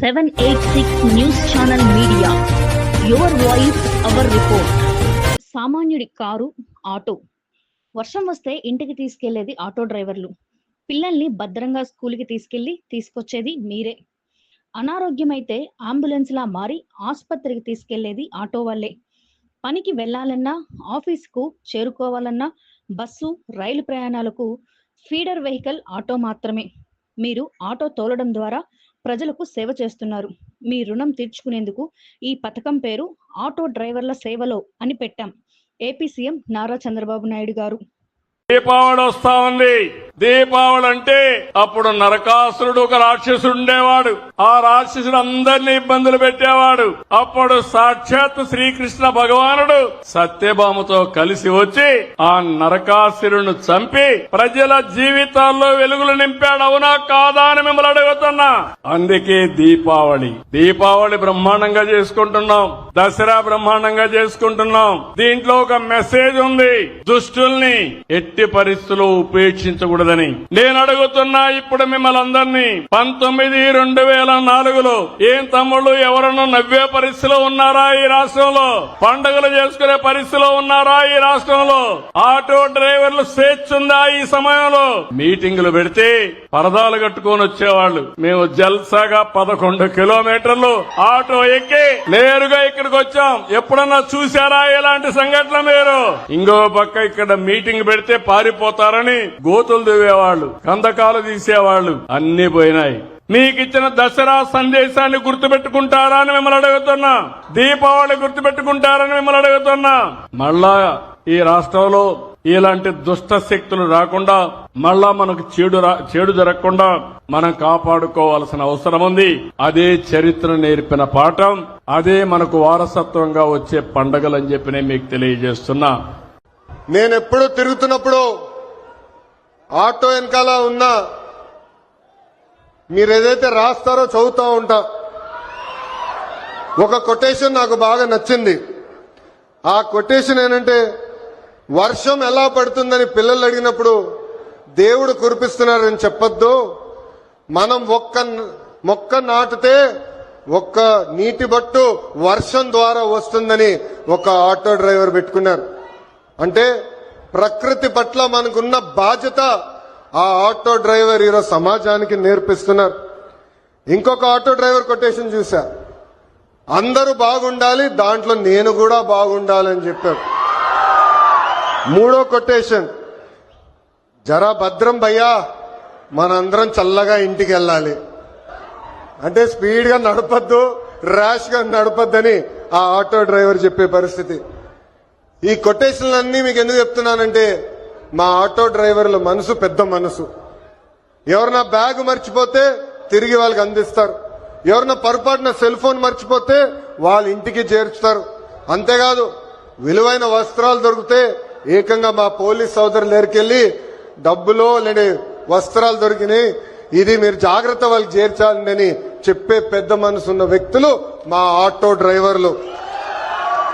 Seven eight six news channel media your voice our report సామాన్యుడి car auto. వర్షం వస్తే ఇంటికి తీసుకెళ్ళేది ఆటో డ్రైవర్లు. పిల్లల్ని భద్రంగా స్కూల్కి తీసుకెళ్ళి తీసుకొచ్చేది మీరే. అనారోగ్యమైతే అంబులెన్స్ లా మారి ఆసుపత్రికి తీసుకెళ్ళేది ఆటో వాళ్ళే. పనికి వెళ్ళాలన్నా ఆఫీస్కు చేరుకోవాలన్నా బస్సు రైలు ప్రయాణాలకు ఫీడర్ వెహికల్ ఆటో మాత్రమే. మీరు ఆటో తోలడం ద్వారా ప్రజలకు సేవ చేస్తున్నారు. మీ రుణం తీర్చుకునేందుకు ఈ పథకం పేరు ఆటో డ్రైవర్ల సేవలో అని పెట్టాం. AP CM Nara Chandrababu Naidu garu. Deepavali వస్తా ఉంది. దీపావళి అంటే అప్పుడు నరకాసురుడు ఒక రాక్షసుడు ఉండేవాడు. ఆ రాక్షసుడు అందరినీ ఇబ్బందులు పెట్టేవాడు. అప్పుడు సాక్షాత్ శ్రీకృష్ణ భగవానుడు సత్యభామతో కలిసి వచ్చి ఆ నరకాసురుడు చంపి ప్రజల జీవితాల్లో వెలుగులు నింపాడు. అవునా కాదా అని మిమ్మల్ని అడుగుతున్నా. అందుకే దీపావళి. దీపావళి బ్రహ్మాండంగా చేసుకుంటున్నాం. దసరా బ్రహ్మాండంగా చేసుకుంటున్నాం. దీంట్లో ఒక మెసేజ్ ఉంది. దుష్టుల్ని ఎట్టి పరిస్థితుల్లో ఉన్నదని నేను అడుగుతున్నా ఇప్పుడు మిమ్మల్ని అందరినీ పంతొమ్మిది రెండు వేల నాలుగులో ఏం తమ్ముళ్ళు ఎవరన్నా నవ్వే పరిస్థితిలో ఉన్నారా ఈ రాష్ట్రంలో? పండుగలు చేసుకునే పరిస్థితిలో ఉన్నారా ఈ రాష్ట్రంలో? ఆటో డ్రైవర్లు స్వేచ్ఛ ఉందా ఈ సమయంలో? మీటింగులు పెడితే పరదాలు కట్టుకొని వచ్చేవాళ్ళు. మేము జల్సాగా పదకొండు కిలోమీటర్లు ఆటో ఎక్కి నేరుగా ఇక్కడికి వచ్చాం. ఎప్పుడన్నా చూసారా ఇలాంటి సంఘటన మీరు? ఇంకో పక్క ఇక్కడ మీటింగ్ పెడితే పారిపోతారని గోతులు దువ్వేవాళ్ళు కందకాలు తీసేవాళ్ళు అన్ని పోయినాయి. మీకు ఇచ్చిన దసరా సందేశాన్ని గుర్తుపెట్టుకుంటారా అని మిమ్మల్ని అడుగుతున్నా. దీపావళి గుర్తుపెట్టుకుంటారని మిమ్మల్ని అడుగుతున్నా. మళ్ళా ఈ రాష్ట్రంలో ఇలాంటి దుష్ట శక్తులు రాకుండా మళ్ళా మనకు చెడు రా- చెడు జరగకుండా మనం కాపాడుకోవాల్సిన అవసరం ఉంది. అదే చరిత్ర నేర్పిన పాఠం అదే మనకు వారసత్వంగా వచ్చే పండగలని చెప్పి నేను మీకు తెలియజేస్తున్నా. నేను ఎప్పుడు తిరుగుతున్నప్పుడు ఆటో వెనకాల ఉన్నా మీరు ఏదైతే రాస్తారో చదువుతా ఉంటా. ఒక కొటేషన్ నాకు బాగా నచ్చింది. ఆ కొటేషన్ ఏంటంటే వర్షం ఎలా పడుతుందని పిల్లలు అడిగినప్పుడు దేవుడు కురిపిస్తున్నారని చెప్పొద్దు. మనం ఒక్క మొక్క నాటితే ఒక్క నీటి బట్టు వర్షం ద్వారా వస్తుందని ఒక ఆటో డ్రైవర్ పెట్టుకున్నారు. అంటే ప్రకృతి పట్ల మనకున్న బాధ్యత ఆ ఆటో డ్రైవర్ ఈరోజు సమాజానికి నేర్పిస్తున్నారు. ఇంకొక ఆటో డ్రైవర్ కొటేషన్ చూశా. అందరూ బాగుండాలి దాంట్లో నేను కూడా బాగుండాలని చెప్పారు. మూడో కొటేషన్ జరా భద్రం భయ్యా మనందరం చల్లగా ఇంటికి వెళ్ళాలి. అంటే స్పీడ్గా నడపద్దు ర్యాష్గా నడపద్దని ఆ ఆటో డ్రైవర్ చెప్పే పరిస్థితి. ఈ కొటేషన్లన్నీ మీకు ఎందుకు చెప్తున్నానంటే మా ఆటో డ్రైవర్ల మనసు పెద్ద మనసు. ఎవరన్నా బ్యాగ్ మర్చిపోతే తిరిగి వాళ్ళకి అందిస్తారు. ఎవరన్నా పొరపాటున సెల్ ఫోన్ మర్చిపోతే వాళ్ళ ఇంటికి చేర్చుతారు. అంతేకాదు విలువైన వస్త్రాలు దొరికితే ఏకంగా మా పోలీస్ సోదరులు దగ్గరికెళ్ళి డబ్బులో లేని వస్త్రాలు దొరికినాయి ఇది మీరు జాగ్రత్త వాళ్ళకి చేర్చాలని చెప్పే పెద్ద మనసు ఉన్న వ్యక్తులు మా ఆటో డ్రైవర్లు.